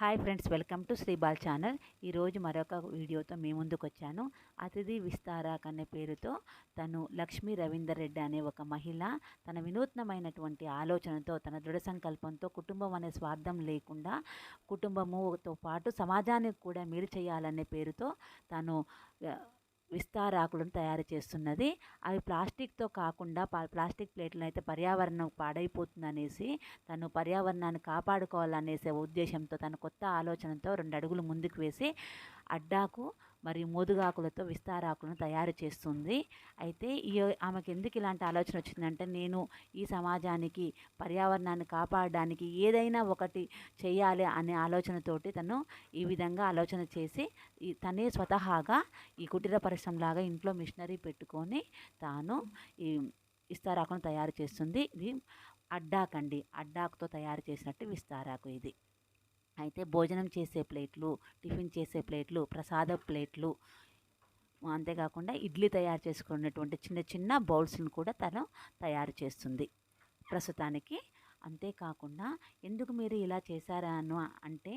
Hi friends welcome to శ్రీబాల్ channel. ఈరోజు మరొక వీడియోతో మీ ముందుకు వచ్చాను. అతిథి విస్తారాక్ అనే పేరుతో తను లక్ష్మీ రవీందర్ రెడ్డి అనే ఒక మహిళ తన వినూత్నమైనటువంటి ఆలోచనతో తన దృఢ సంకల్పంతో కుటుంబం అనే స్వార్థం లేకుండా కుటుంబముతో పాటు సమాజానికి కూడా మేలు చేయాలనే పేరుతో తను విస్తారాకులను తయారు చేస్తున్నది. అవి ప్లాస్టిక్తో కాకుండా ప్లాస్టిక్ ప్లేట్లను అయితే పర్యావరణం పాడైపోతుందనేసి తను పర్యావరణాన్ని కాపాడుకోవాలనేసే ఉద్దేశంతో తన కొత్త ఆలోచనతో రెండు అడుగులు ముందుకు వేసి అడ్డాకు మరియు మోదుగాకులతో విస్తారాకులను తయారు చేస్తుంది. అయితే ఈ ఆమెకు ఎందుకు ఇలాంటి ఆలోచన వచ్చిందంటే నేను ఈ సమాజానికి పర్యావరణాన్ని కాపాడడానికి ఏదైనా ఒకటి చేయాలి అనే ఆలోచనతోటి తను ఈ విధంగా ఆలోచన చేసి ఈ తనే స్వతహాగా ఈ కుటీర పరిశ్రమలాగా ఇంట్లో మిషనరీ పెట్టుకొని తాను ఈ విస్తారాకును తయారు చేస్తుంది. ఇది అడ్డాకండి అడ్డాకుతో తయారు చేసినట్టు విస్తారాకు ఇది. అయితే భోజనం చేసే ప్లేట్లు టిఫిన్ చేసే ప్లేట్లు ప్రసాద ప్లేట్లు అంతేకాకుండా ఇడ్లీ తయారు చేసుకునేటువంటి చిన్న చిన్న బౌల్స్ను కూడా తను తయారు చేస్తుంది. ప్రస్తుతానికి అంతేకాకుండా ఎందుకు మీరు ఇలా చేశారాను అంటే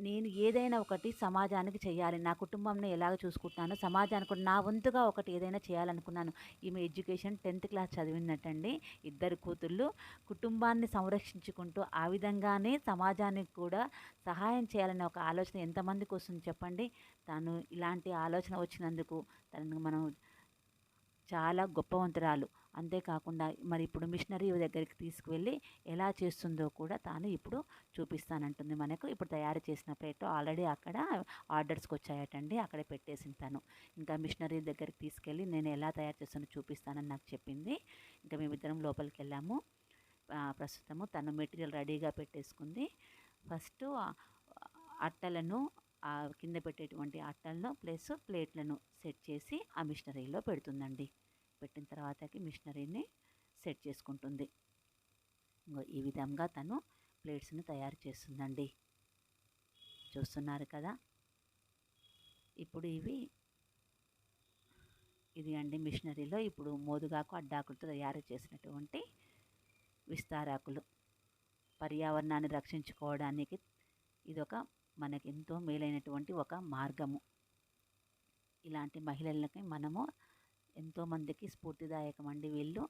నేను ఏదైనా ఒకటి సమాజానికి చేయాలి. నా కుటుంబంని ఎలాగ చూసుకుంటున్నాను సమాజానికి కూడా నా వంతుగా ఒకటి ఏదైనా చేయాలనుకున్నాను. ఈమె ఎడ్యుకేషన్ టెన్త్ క్లాస్ చదివినట్టండి ఇద్దరు కూతుళ్ళు. కుటుంబాన్ని సంరక్షించుకుంటూ ఆ విధంగానే సమాజానికి కూడా సహాయం చేయాలనే ఒక ఆలోచన ఎంతమందికి వస్తుంది చెప్పండి? తను ఇలాంటి ఆలోచన వచ్చినందుకు తనను మనం చాలా గొప్పవంతురాలు. అంతేకాకుండా మరి ఇప్పుడు మిషనరీ దగ్గరికి తీసుకువెళ్ళి ఎలా చేస్తుందో కూడా తాను ఇప్పుడు చూపిస్తానంటుంది మనకు. ఇప్పుడు తయారు చేసిన ప్లేట్ ఆల్రెడీ అక్కడ ఆర్డర్స్కి వచ్చాయటండి అక్కడే పెట్టేసింది తను. ఇంకా మిషనరీ దగ్గరికి తీసుకెళ్ళి నేను ఎలా తయారు చేస్తానో చూపిస్తానని నాకు చెప్పింది. ఇంకా మేమిద్దరం లోపలికి వెళ్ళాము ప్రస్తుతము తను మెటీరియల్ రెడీగా పెట్టేసుకుంది. ఫస్ట్ అట్టలను ఆ కింద పెట్టేటువంటి అట్టల్లో ప్లస్ ప్లేట్లను సెట్ చేసి ఆ మిషనరీలో పెడుతుందండి. పెట్టిన తర్వాతకి మిషనరీని సెట్ చేసుకుంటుంది. ఇంకో ఈ విధంగా తను ప్లేట్స్ని తయారు చేస్తుందండి. చూస్తున్నారు కదా? ఇప్పుడు ఇవి ఇది అండి మిషనరీలో ఇప్పుడు మోదుగాకు అడ్డాకులతో తయారు చేసినటువంటి విస్తారాకులు. పర్యావరణాన్ని రక్షించుకోవడానికి ఇదొక మనకి ఎంతో మేలైనటువంటి ఒక మార్గము. ఇలాంటి మహిళలకి మనము ఎంతోమందికి స్ఫూర్తిదాయకం అండి వీళ్ళు.